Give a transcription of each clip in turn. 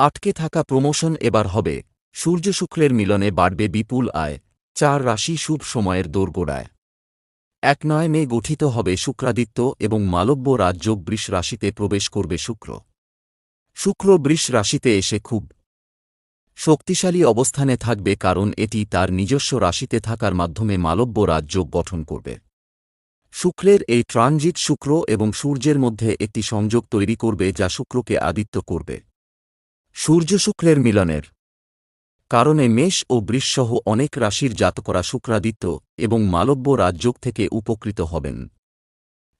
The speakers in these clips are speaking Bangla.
আটকে থাকা প্রমোশন এবার হবে। সূর্য শুক্রের মিলনে বাড়বে বিপুল আয়। চার রাশি শুভ সময়ের দোরগোড়ায়। এক নয় মে গঠিত হবে শুক্রাদিত্য এবং মালব্য রাজযোগ বৃষ রাশিতে প্রবেশ করবে শুক্র। শুক্র বৃষ রাশিতে এসে খুব শক্তিশালী অবস্থানে থাকবে কারণ এটি তার নিজস্ব রাশিতে থাকার মাধ্যমে মালব্য রাজযোগ গঠন করবে। শুক্রের এই ট্রানজিট শুক্র এবং সূর্যের মধ্যে একটি সংযোগ তৈরি করবে যা শুক্রকে আদিত্য করবে। সূর্য শুক্রের মিলনের কারণে মেষ ও বৃষসহ অনেক রাশির জাতকরা শুক্রাদিত্য এবং মালব্য রাজযোগ থেকে উপকৃত হবেন।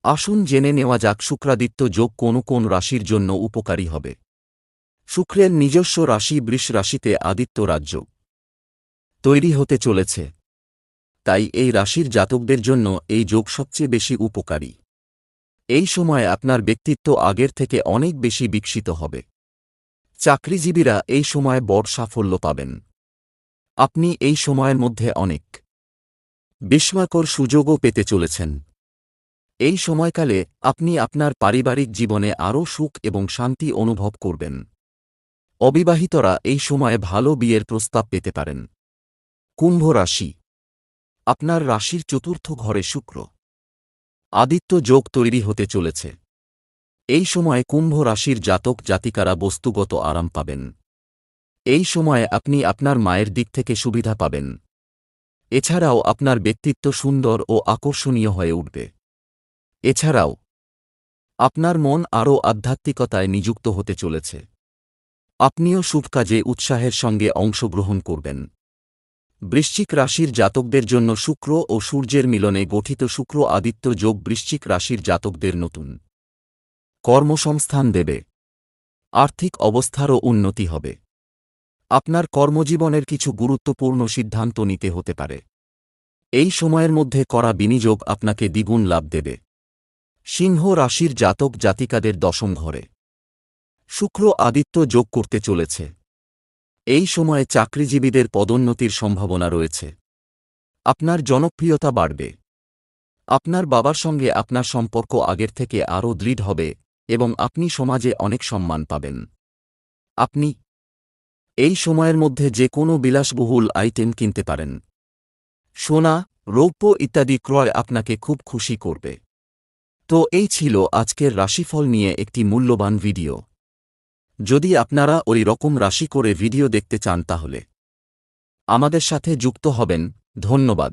আসুন জেনে নেওয়া যাক শুক্রাদিত্য যোগ কোন কোন রাশির জন্য উপকারী হবে। শুক্রের নিজস্ব রাশি বৃষ রাশিতে আদিত্য রাজযোগ তৈরি হতে চলেছে। তাই এই রাশির জাতকদের জন্য এই যোগ সবচেয়ে বেশি উপকারী। এই সময় আপনার ব্যক্তিত্ব আগের থেকে অনেক বেশি বিকশিত হবে। চাকরিজীবীরা এই সময় বড় সাফল্য পাবেন। আপনি এই সময়ের মধ্যে অনেক বিস্ময়কর সুযোগও পেতে চলেছেন। এই সময়কালে আপনি আপনার পারিবারিক জীবনে আরও সুখ এবং শান্তি অনুভব করবেন। অবিবাহিতরা এই সময়ে ভালো বিয়ের প্রস্তাব পেতে পারেন। কুম্ভ রাশি। আপনার রাশির চতুর্থ ঘরে শুক্র। আদিত্য যোগ তৈরি হতে চলেছে। এই সময়ে কুম্ভ রাশির জাতক জাতিকারা বস্তুগত আরাম পাবেন। এই সময়ে আপনি আপনার মায়ের দিক থেকে সুবিধা পাবেন। এছাড়াও আপনার ব্যক্তিত্ব সুন্দর ও আকর্ষণীয় হয়ে উঠবে। এছাড়াও, আপনার মন আরও আধ্যাত্মিকতায় নিযুক্ত হতে চলেছে। আপনিও শুভ কাজে উৎসাহের সঙ্গে অংশগ্রহণ করবেন। বৃশ্চিক রাশির জাতকদের জন্য শুক্র ও সূর্যের মিলনে গঠিত শুক্র আদিত্য যোগ বৃশ্চিক রাশির জাতকদের নতুন। কর্মসংস্থান দেবে। আর্থিক অবস্থারও উন্নতি হবে। আপনার কর্মজীবনের কিছু গুরুত্বপূর্ণ সিদ্ধান্ত নিতে হতে পারে। এই সময়ের মধ্যে করা বিনিয়োগ আপনাকে দ্বিগুণ লাভ দেবে। সিংহ রাশির জাতক জাতিকাদের দশম ঘরে। শুক্র আদিত্য যোগ করতে চলেছে। এই সময়ে চাকরিজীবীদের পদোন্নতির সম্ভাবনা রয়েছে। আপনার জনপ্রিয়তা বাড়বে। আপনার বাবার সঙ্গে আপনার সম্পর্ক আগের থেকে আরও দৃঢ় হবে। এবং আপনি সমাজে অনেক সম্মান পাবেন। আপনি এই সময়ের মধ্যে যে কোনো বিলাসবহুল আইটেম কিনতে পারেন। সোনা, রৌপ্য ইত্যাদি ক্রয় আপনাকে খুব খুশি করবে। তো এই ছিল আজকের রাশিফল নিয়ে একটি মূল্যবান ভিডিও। যদি আপনারা ওই রকম রাশি করে ভিডিও দেখতে চান তাহলে। আমাদের সাথে যুক্ত হবেন, ধন্যবাদ।